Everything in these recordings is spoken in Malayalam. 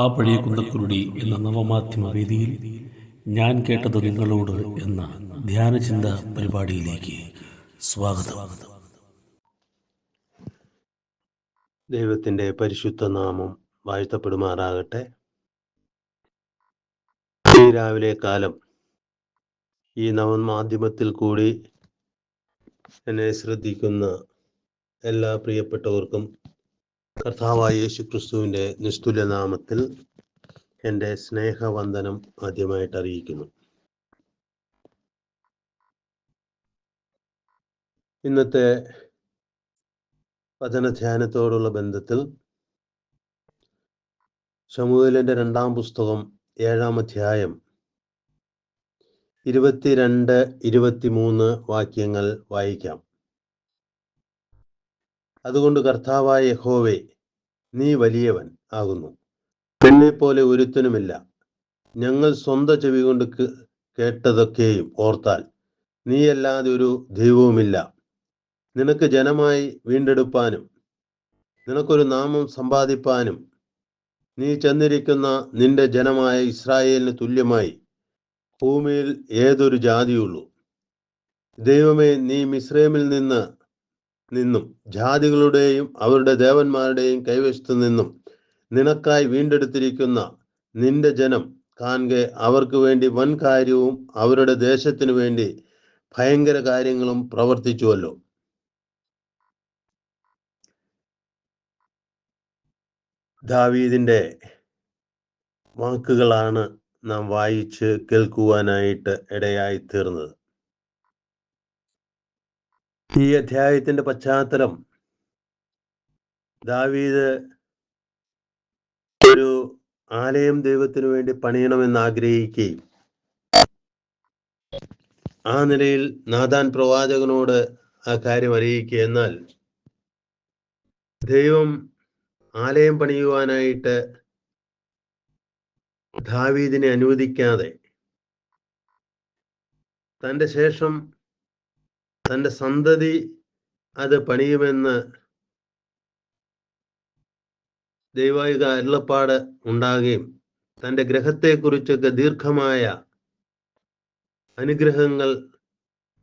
ആ പഴയ കുന്തക്കുരുടി എന്ന നവമാധ്യമ വേദിയിൽ ഞാൻ കേട്ടത് നിങ്ങളോട് എന്ന ധ്യാനചിന്ത പരിപാടിയിലേക്ക് സ്വാഗതം. ദൈവത്തിന്റെ പരിശുദ്ധ നാമം വാഴ്ത്തപ്പെടുമാറാകട്ടെ. ഈ രാവിലെ കാലം ഈ നവമാധ്യമത്തിൽ കൂടി എന്നെ ശ്രദ്ധിക്കുന്ന എല്ലാ പ്രിയപ്പെട്ടവർക്കും കർത്താവായ യേശു ക്രിസ്തുവിന്റെ നിസ്തുല്യനാമത്തിൽ എന്റെ സ്നേഹവന്ദനം ആദ്യമായിട്ട് അറിയിക്കുന്നു. ഇന്നത്തെ വചനധ്യാനത്തോടുള്ള ബന്ധത്തിൽ ശമുവേലിന്റെ രണ്ടാം പുസ്തകം ഏഴാം അധ്യായം ഇരുപത്തിരണ്ട് ഇരുപത്തിമൂന്ന് വാക്യങ്ങൾ വായിക്കാം. അതുകൊണ്ട് കർത്താവായ യഹോവേ നീ വലിയവൻ ആകുന്നു. പെണ്ണെ പോലെ ഒരുത്തനുമില്ല. ഞങ്ങൾ സ്വന്തം ചെവി കൊണ്ട് കേട്ടതൊക്കെയും ഓർത്താൽ നീയല്ലാതെ ഒരു ദൈവവുമില്ല. നിനക്ക് ജനമായി വീണ്ടെടുപ്പാനും നിനക്കൊരു നാമം സമ്പാദിപ്പാനും നീ ചെന്നിരിക്കുന്ന നിന്റെ ജനമായ ഇസ്രായേലിന് തുല്യമായി ഭൂമിയിൽ ഏതൊരു ജാതിയുള്ളൂ. ദൈവമേ നീ മിസ്രൈമിൽ നിന്ന് നിന്നും ജാതികളുടെയും അവരുടെ ദേവന്മാരുടെയും കൈവശത്തു നിന്നും നിനക്കായി വീണ്ടെടുത്തിരിക്കുന്ന നിന്റെ ജനം കാൺകെ അവർക്ക് വേണ്ടി വൻ കാര്യവും അവരുടെ ദേശത്തിനു വേണ്ടി ഭയങ്കര കാര്യങ്ങളും പ്രവർത്തിച്ചുവല്ലോ. ദാവീദിന്റെ വാക്കുകളാണ് നാം വായിച്ച് കേൾക്കുവാനായിട്ട് ഇടയായി തീർന്നത് ഈ അധ്യായത്തിന്റെ പശ്ചാത്തലം ദാവീദ് ഒരു ആലയം ദൈവത്തിനു വേണ്ടി പണിയണമെന്ന് ആഗ്രഹിക്കുകയും ആ നിലയിൽ നാഥാൻ പ്രവാചകനോട് ആ കാര്യം അറിയിക്കുക എന്നാൽ ദൈവം ആലയം പണിയുവാനായിട്ട് ദാവീദിനെ അനുവദിക്കാതെ തന്റെ ശേഷം തന്റെ സന്തതി അത് പണിയുമെന്ന് ദൈവായുധ അരുളപ്പാട് ഉണ്ടാകുകയും തന്റെ ഗ്രഹത്തെക്കുറിച്ചൊക്കെ ദീർഘമായ അനുഗ്രഹങ്ങൾ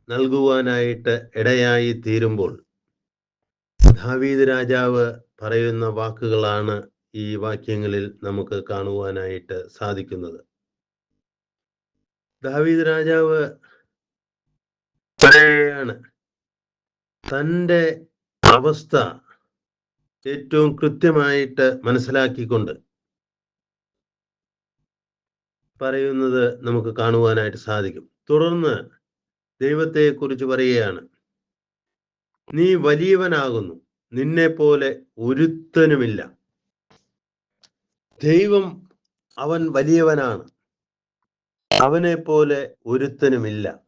നൽകുവാനായിട്ട് ഇടയായി തീരുമ്പോൾ ദാവീദ് രാജാവ് പറയുന്ന വാക്കുകളാണ് ഈ വാക്യങ്ങളിൽ നമുക്ക് കാണുവാനായിട്ട് സാധിക്കുന്നത്. ദാവീദ് രാജാവ് പറയുകയാണ് തന്റെ അവസ്ഥ ഏറ്റവും കൃത്യമായിട്ട് മനസ്സിലാക്കിക്കൊണ്ട് പറയുന്നത് നമുക്ക് കാണുവാനായിട്ട് സാധിക്കും. തുടർന്ന് ദൈവത്തെക്കുറിച്ച് പറയുകയാണ്. നീ വലിയവനാകുന്നു. നിന്നെ പോലെ ഒരുത്തനുമില്ല. ദൈവം അവൻ വലിയവനാണ്. അവനെ പോലെ ഒരുത്തനുമില്ല.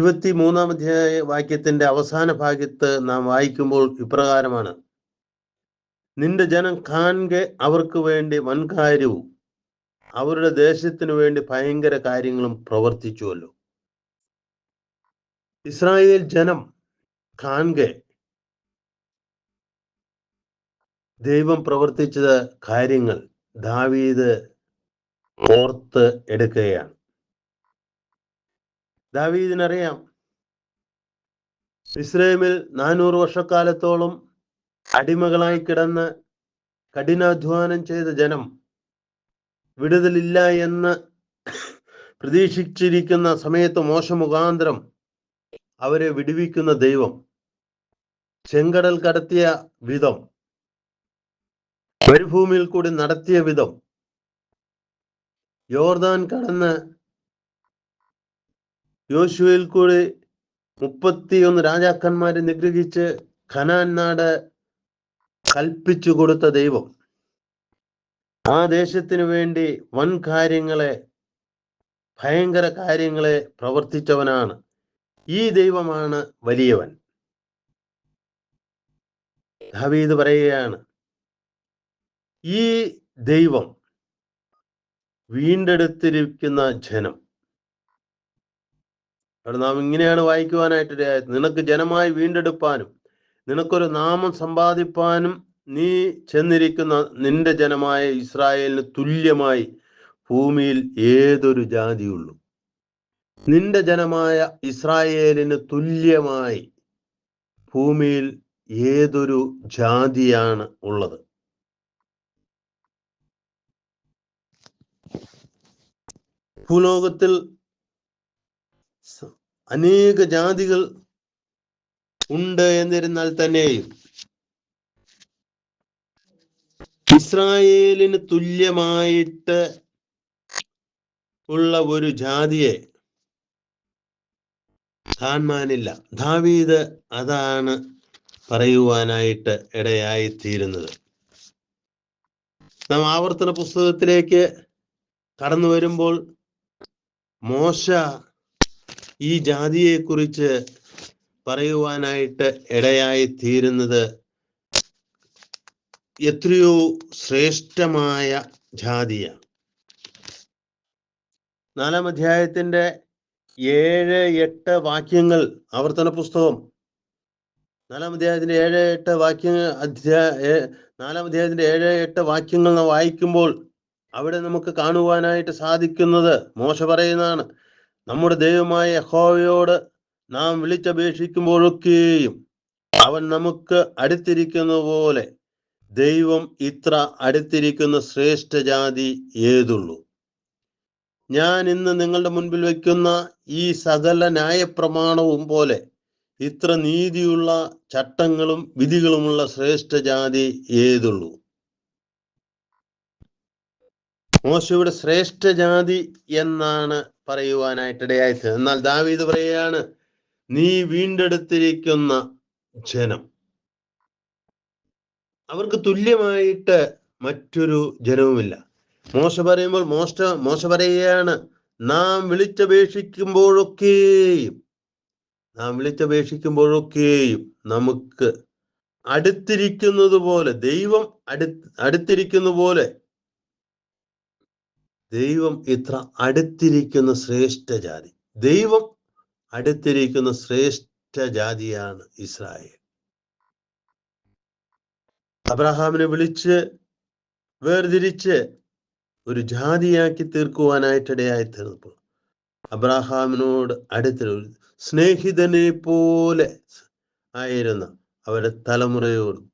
ഇരുപത്തി മൂന്നാം അധ്യായ വാക്യത്തിന്റെ അവസാന ഭാഗത്ത് നാം വായിക്കുമ്പോൾ ഇപ്രകാരമാണ്. നിന്റെ ജനം കാൺകെ അവർക്ക് വേണ്ടി വൻകാര്യവും അവരുടെ ദേശത്തിനു വേണ്ടി ഭയങ്കര കാര്യങ്ങളും പ്രവർത്തിച്ചുവല്ലോ. ഇസ്രായേൽ ജനം കാൺകെ ദൈവം പ്രവർത്തിച്ചത് കാര്യങ്ങൾ ദാവീദ് ഓർത്ത് എടുക്കുകയാണ്. ദാവീദിനറിയാം. ഇസ്രയേമിൽ നാനൂറ് വർഷക്കാലത്തോളം അടിമകളായി കിടന്ന് കഠിനാധ്വാനം ചെയ്ത ജനം വിടുതലില്ല എന്ന് പ്രതീക്ഷിച്ചിരിക്കുന്ന സമയത്ത് മോശമുഖാന്തരം അവരെ വിടുവിക്കുന്ന ദൈവം ചെങ്കടൽ കടത്തിയ വിധം മരുഭൂമിയിൽ കൂടി നടത്തിയ വിധം യോർദാൻ കടന്ന് യോശുവയിൽ കൂടി മുപ്പത്തിയൊന്ന് രാജാക്കന്മാരെ നിഗ്രഹിച്ച് ഖനാൻ നാട് കൽപ്പിച്ചു കൊടുത്ത ദൈവം. ആ ദേശത്തിനു വേണ്ടി വൻ കാര്യങ്ങളെ ഭയങ്കര കാര്യങ്ങളെ പ്രവർത്തിച്ചവനാണ്. ഈ ദൈവമാണ് വലിയവൻ. ഹവീദ് പറയുകയാണ് ഈ ദൈവം വീണ്ടെടുത്തിരിക്കുന്ന ജനം അവിടെ നാം ഇങ്ങനെയാണ് വായിക്കുവാനായിട്ട് ഇടയായത്. നിനക്ക് ജനമായി വീണ്ടെടുപ്പാനും നിനക്കൊരു നാമം സമ്പാദിപ്പാനും നീ ചെന്നിരിക്കുന്ന നിന്റെ ജനമായ ഇസ്രായേലിന് തുല്യമായി ഭൂമിയിൽ ഏതൊരു ജാതിയുള്ളൂ. നിന്റെ ജനമായ ഇസ്രായേലിന് തുല്യമായി ഭൂമിയിൽ ഏതൊരു ജാതിയാണ് ഉള്ളത്. ഭൂലോകത്തിൽ അനേക ജാതികൾ ഉണ്ട് എന്നിരുന്നാൽ തന്നെയും ഇസ്രായേലിന് തുല്യമായിട്ട് ഉള്ള ഒരു ജാതിയെ കാണാനില്ല ദാവീദ് അതാണ് പറയുവാനായിട്ട് ഇടയായി ഇടയായിത്തീരുന്നത്. നാം ആവർത്തന പുസ്തകത്തിലേക്ക് കടന്നു വരുമ്പോൾ മോശ ഈ ജാതിയെക്കുറിച്ച് പറയുവാനായിട്ട് ഇടയായി തീരുന്നത് എത്രയോ ശ്രേഷ്ഠമായ ജാതിയാണ്. നാലാം അധ്യായത്തിന്റെ ഏഴ് എട്ട് വാക്യങ്ങൾ ആവർത്തന പുസ്തകം. നാലാം അധ്യായത്തിന്റെ ഏഴ് എട്ട് വാക്യങ്ങൾ അധ്യായ നാലാം അധ്യായത്തിന്റെ ഏഴ് എട്ട് വാക്യങ്ങൾ വായിക്കുമ്പോൾ അവിടെ നമുക്ക് കാണുവാനായിട്ട് സാധിക്കുന്നത് മോശ പറയുന്നതാണ്. നമ്മുടെ ദൈവമായ യഹോവയോട് നാം വിളിച്ചപേക്ഷിക്കുമ്പോഴൊക്കെയും അവൻ നമുക്ക് അടുത്തിരിക്കുന്ന പോലെ ദൈവം ഇത്ര അടുത്തിരിക്കുന്ന ശ്രേഷ്ഠ ജാതി ഏതുള്ളൂ? ഞാൻ ഇന്ന് നിങ്ങളുടെ മുൻപിൽ വയ്ക്കുന്ന ഈ സകല ന്യായപ്രമാണവും പോലെ ഇത്ര നീതിയുള്ള ചട്ടങ്ങളും വിധികളുമുള്ള ശ്രേഷ്ഠ ജാതി ഏതുള്ളൂ? മോശയുടെ ശ്രേഷ്ഠ ജാതി എന്നാണ് പറയുവാനായിട്ടിടയായത്. എന്നാൽ ദാവീദ് പറയുകയാണ് നീ വീണ്ടെടുത്തിരിക്കുന്ന ജനം. അവർക്ക് തുല്യമായിട്ട് മറ്റൊരു ജനവുമില്ല. മോശ പറയുമ്പോൾ മോശ മോശ പറയുകയാണ് നാം വിളിച്ചപേക്ഷിക്കുമ്പോഴൊക്കെയും നാം വിളിച്ചപേക്ഷിക്കുമ്പോഴൊക്കെയും നമുക്ക് അടുത്തിരിക്കുന്നത് പോലെ ദൈവം അടു അടുത്തിരിക്കുന്ന പോലെ ദൈവം ഇത്ര അടുത്തിരിക്കുന്ന ശ്രേഷ്ഠ ജാതി. ദൈവം അടുത്തിരിക്കുന്ന ശ്രേഷ്ഠ ജാതിയാണ് ഇസ്രായേൽ. അബ്രഹാമിനെ വിളിച്ച് വേർതിരിച്ച് ഒരു ജാതിയാക്കി തീർക്കുവാനായിട്ടിടയായി തീർന്നപ്പോൾ അബ്രഹാമിനോട് അടുത്തൊരു സ്നേഹിതനെ പോലെ ആയിരുന്ന അവരുടെ തലമുറയോടും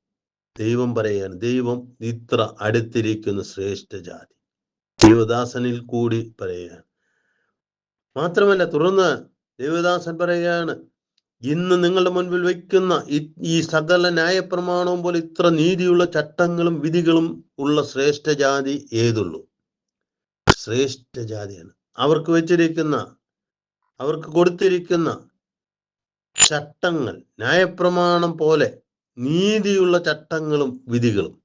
ദൈവം പറയാണ് ദൈവം ഇത്ര അടുത്തിരിക്കുന്ന ശ്രേഷ്ഠ ജാതി. ദൈവദാസനിൽ കൂടി പറയുകയാണ്. മാത്രമല്ല തുടർന്ന് ദേവദാസൻ പറയുകയാണ് ഇന്ന് നിങ്ങളുടെ മുൻപിൽ വയ്ക്കുന്ന ഈ- ഈ സകല ന്യായപ്രമാണവും പോലെ ഇത്ര നീതിയുള്ള ചട്ടങ്ങളും വിധികളും ഉള്ള ശ്രേഷ്ഠ ജാതി ഏതുള്ളൂ? ശ്രേഷ്ഠ ജാതിയാണ്. അവർക്ക് വെച്ചിരിക്കുന്ന അവർക്ക് കൊടുത്തിരിക്കുന്ന ചട്ടങ്ങൾ ന്യായപ്രമാണം പോലെ നീതിയുള്ള ചട്ടങ്ങളും വിധികളും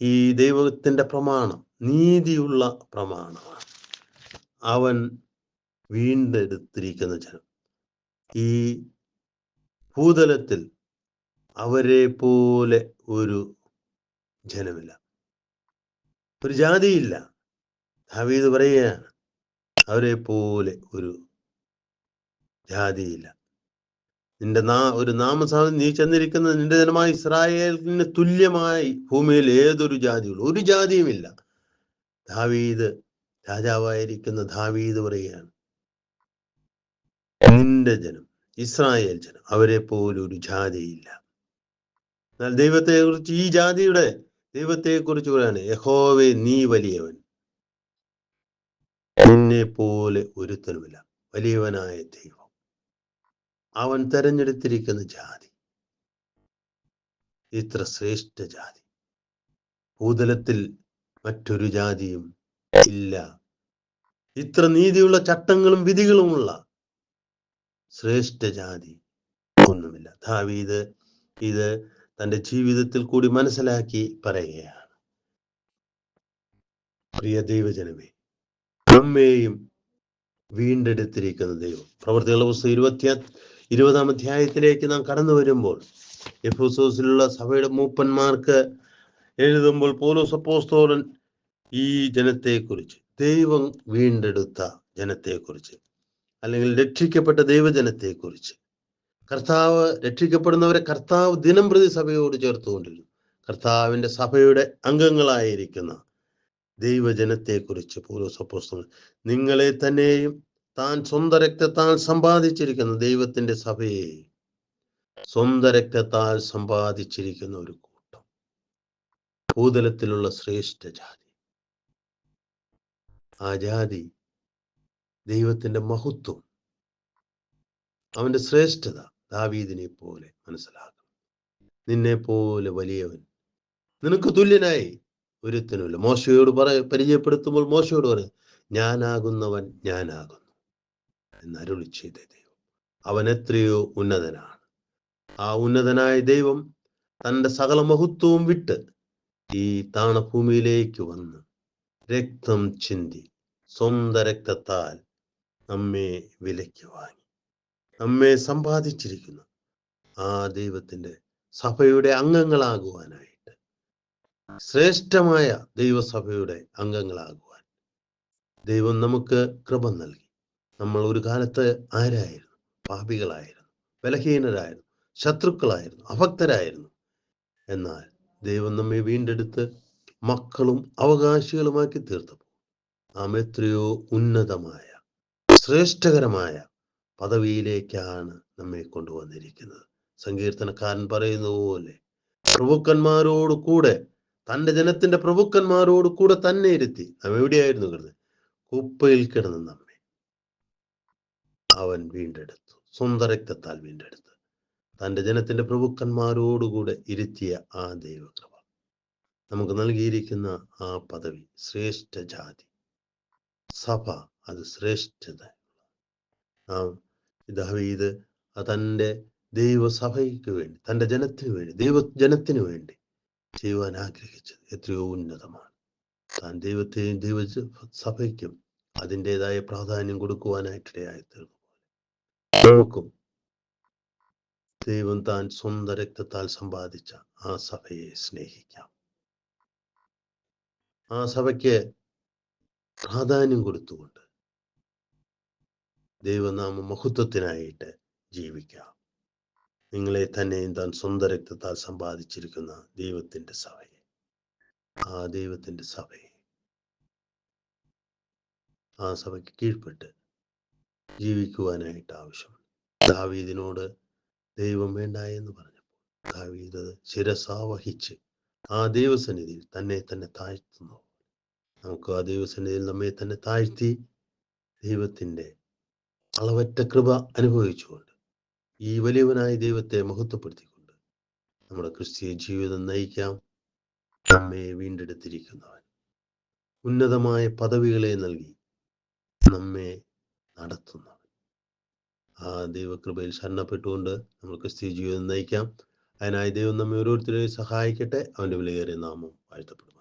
ഈ ദൈവത്തിന്റെ പ്രമാണം നീതിയുള്ള പ്രമാണമാണ്. അവൻ വീണ്ടെടുത്തിരിക്കുന്ന ജനം. ഈ ഭൂതലത്തിൽ അവരെ പോലെ ഒരു ജനമില്ല. ഒരു ജാതിയില്ല. ഹവീദ് പറയുകയാണ് അവരെ പോലെ ഒരു ജാതിയില്ല. നിന്റെ നാ ഒരു നാമസാധനം നീ ചെന്നിരിക്കുന്നത് നിന്റെ ജനമായ ഇസ്രായേലിന് തുല്യമായി ഭൂമിയിൽ ഏതൊരു ജാതിയുള്ളൂ ഒരു ജാതിയുമില്ല. ദാവീദ് രാജാവായിരിക്കുന്ന ദാവീദ് പറയുകയാണ് നിന്റെ ജനം ഇസ്രായേൽ ജനം അവരെ പോലൊരു ജാതിയില്ല. എന്നാൽ ദൈവത്തെ കുറിച്ച് ഈ ജാതിയുടെ ദൈവത്തെ കുറിച്ച് പറയാണ് യഹോവെ നീ വലിയവൻ. നിന്നെ പോലെ ഒരുത്തനുമില്ല വലിയവനായ ദൈവം. അവൻ തെരഞ്ഞെടുത്തിരിക്കുന്ന ജാതി ഇത്ര ശ്രേഷ്ഠ ജാതി. ഭൂതലത്തിൽ മറ്റൊരു ജാതിയും ഇല്ല. ഇത്ര നീതിയുള്ള ചട്ടങ്ങളും വിധികളുമുള്ള ശ്രേഷ്ഠ ജാതി ഒന്നുമില്ല. ദാവീദ് ഇത് തന്റെ ജീവിതത്തിൽ കൂടി മനസ്സിലാക്കി പറയുകയാണ്. പ്രിയ ദൈവജനമേ നമ്മെയും വീണ്ടെടുത്തിരിക്കുന്ന ദൈവം. പ്രവർത്തികളുടെ പുസ്തകം ഇരുപത്തി ഇരുപതാം അധ്യായത്തിലേക്ക് നാം കടന്നു വരുമ്പോൾ എഫോസോസിലുള്ള സഭയുടെ മൂപ്പന്മാർക്ക് എഴുതുമ്പോൾ പോലോസ് അപ്പോസ്തോലൻ ഈ ജനത്തെക്കുറിച്ച് ദൈവം വീണ്ടെടുത്ത ജനത്തെക്കുറിച്ച് അല്ലെങ്കിൽ രക്ഷിക്കപ്പെട്ട ദൈവജനത്തെക്കുറിച്ച്. കർത്താവ് രക്ഷിക്കപ്പെടുന്നവരെ കർത്താവ് ദിനം പ്രതി സഭയോട് ചേർത്തുകൊണ്ടിരുന്നു. കർത്താവിന്റെ സഭയുടെ അംഗങ്ങളായിരിക്കുന്ന ദൈവജനത്തെക്കുറിച്ച് പൗലോസപ്പോസ്തലൻ നിങ്ങളെ തന്നെയും താൻ സ്വന്തം രക്തത്താൽ സമ്പാദിച്ചിരിക്കുന്ന ദൈവത്തിന്റെ സഭയെ സ്വന്തം രക്തത്താൽ സമ്പാദിച്ചിരിക്കുന്ന ഒരു ഭൂതലത്തിലുള്ള ശ്രേഷ്ഠ ജാതി. ആ ജാതി ദൈവത്തിന്റെ മഹത്വം അവന്റെ ശ്രേഷ്ഠത ദാവീദിനെ പോലെ മനസ്സിലാക്കും നിന്നെ പോലെ വലിയവൻ നിനക്ക് തുല്യനായി ഒരുത്തനുമില്ല. മോശയോട് പറ പരിചയപ്പെടുത്തുമ്പോൾ മോശയോട് പറയും ഞാനാകുന്നവൻ ഞാനാകുന്നു എന്ന് അരുളി ചെയ്ത ദൈവം. അവൻ എത്രയോ ഉന്നതനാണ്. ആ ഉന്നതനായ ദൈവം തന്റെ സകല മഹത്വവും വിട്ട് ഈ താണഭൂമിയിലേക്ക് വന്ന് രക്തം ചിന്തി സ്വന്തം രക്തത്താൽ നമ്മെ വിലയ്ക്ക് വാങ്ങി നമ്മെ സമ്പാദിച്ചിരിക്കുന്നു. ആ ദൈവത്തിന്റെ സഭയുടെ അംഗങ്ങളാകുവാനായിട്ട് ശ്രേഷ്ഠമായ ദൈവസഭയുടെ അംഗങ്ങളാകുവാൻ ദൈവം നമുക്ക് കൃപ നൽകി. നമ്മൾ ഒരു കാലത്ത് ആരായിരുന്നു? പാപികളായിരുന്നു ബലഹീനരായിരുന്നു ശത്രുക്കളായിരുന്നു അഭക്തരായിരുന്നു. എന്നാൽ ദൈവം നമ്മെ വീണ്ടെടുത്ത് മക്കളും അവകാശികളുമാക്കി തീർത്തപ്പോൾ നാം എത്രയോ ഉന്നതമായ ശ്രേഷ്ഠകരമായ പദവിയിലേക്കാണ് നമ്മെ കൊണ്ടുവന്നിരിക്കുന്നത്. സങ്കീർത്തനക്കാരൻ പറയുന്ന പോലെ പ്രഭുക്കന്മാരോട് കൂടെ തന്റെ ജനത്തിന്റെ പ്രഭുക്കന്മാരോട് കൂടെ തന്നെ ഇരുത്തി നാം എവിടെയായിരുന്നു കിടന്നത്? കുപ്പയിൽ കിടന്ന് നമ്മെ അവൻ വീണ്ടെടുത്തു സ്വന്തം രക്തത്താൽ വീണ്ടെടുത്ത്. തന്റെ ജനത്തിന്റെ പ്രഭുക്കന്മാരോടുകൂടെ ഇരുത്തിയ ആ ദൈവകൃപ. നമുക്ക് നൽകിയിരിക്കുന്ന ആ പദവി ശ്രേഷ്ഠ ജാതി. സഭ അത് ശ്രേഷ്ഠത. നാം ദാവീദ് തന്റെ ദൈവസഭയ്ക്ക് വേണ്ടി തന്റെ ജനത്തിന് വേണ്ടി ദൈവ ജനത്തിന് വേണ്ടി ചെയ്യുവാൻ ആഗ്രഹിച്ചത് എത്രയോ ഉന്നതമാണ്. താൻ ദൈവത്തെയും ദൈവ സഭയ്ക്കും അതിന്റെതായ പ്രാധാന്യം കൊടുക്കുവാനായിട്ടിടയായി തീർന്നു. നമുക്കും ദൈവം താൻ സ്വന്തം രക്തത്താൽ സമ്പാദിച്ച ആ സഭയെ സ്നേഹിക്കാം. ആ സഭയ്ക്ക് പ്രാധാന്യം കൊടുത്തുകൊണ്ട് ദൈവനാമ മഹത്വത്തിനായിട്ട് ജീവിക്കാം. നിങ്ങളെ തന്നെയും താൻ സ്വന്തം രക്തത്താൽ സമ്പാദിച്ചിരിക്കുന്ന ദൈവത്തിന്റെ സഭയെ. ആ ദൈവത്തിന്റെ സഭയെ. ആ സഭയ്ക്ക് കീഴ്പ്പെട്ട് ജീവിക്കുവാനായിട്ട് ആവശ്യമുണ്ട് ദാവീദിനോട് ദൈവം വേണ്ട എന്ന് പറഞ്ഞപ്പോൾ ദാവീദ് ശിരസാവഹിച്ച് ആ ദൈവസന്നിധിയിൽ തന്നെ തന്നെ താഴ്ത്തുന്നു. നമുക്ക് ആ ദൈവസന്നിധിയിൽ നമ്മെ തന്നെ താഴ്ത്തി ദൈവത്തിന്റെ അളവറ്റ കൃപ അനുഭവിച്ചുകൊണ്ട് ഈ വലിയവനായ ദൈവത്തെ മഹത്വപ്പെടുത്തിക്കൊണ്ട് നമ്മുടെ ക്രിസ്തീയ ജീവിതം നയിക്കാം. നമ്മെ വീണ്ടെടുത്തിരിക്കുന്നവൻ ഉന്നതമായ പദവികളെ നൽകി നമ്മെ നടത്തുന്നവൻ. ആ ദൈവകൃപയിൽ ശരണപ്പെട്ടുകൊണ്ട് നമ്മൾ സ്ഥിതി ജീവിതം നയിക്കാം. അതിനായി ദൈവം നമ്മെ ഓരോരുത്തരെയും സഹായിക്കട്ടെ. അവന്റെ വിലയേറിയ നാമം വാഴ്ത്തപ്പെടും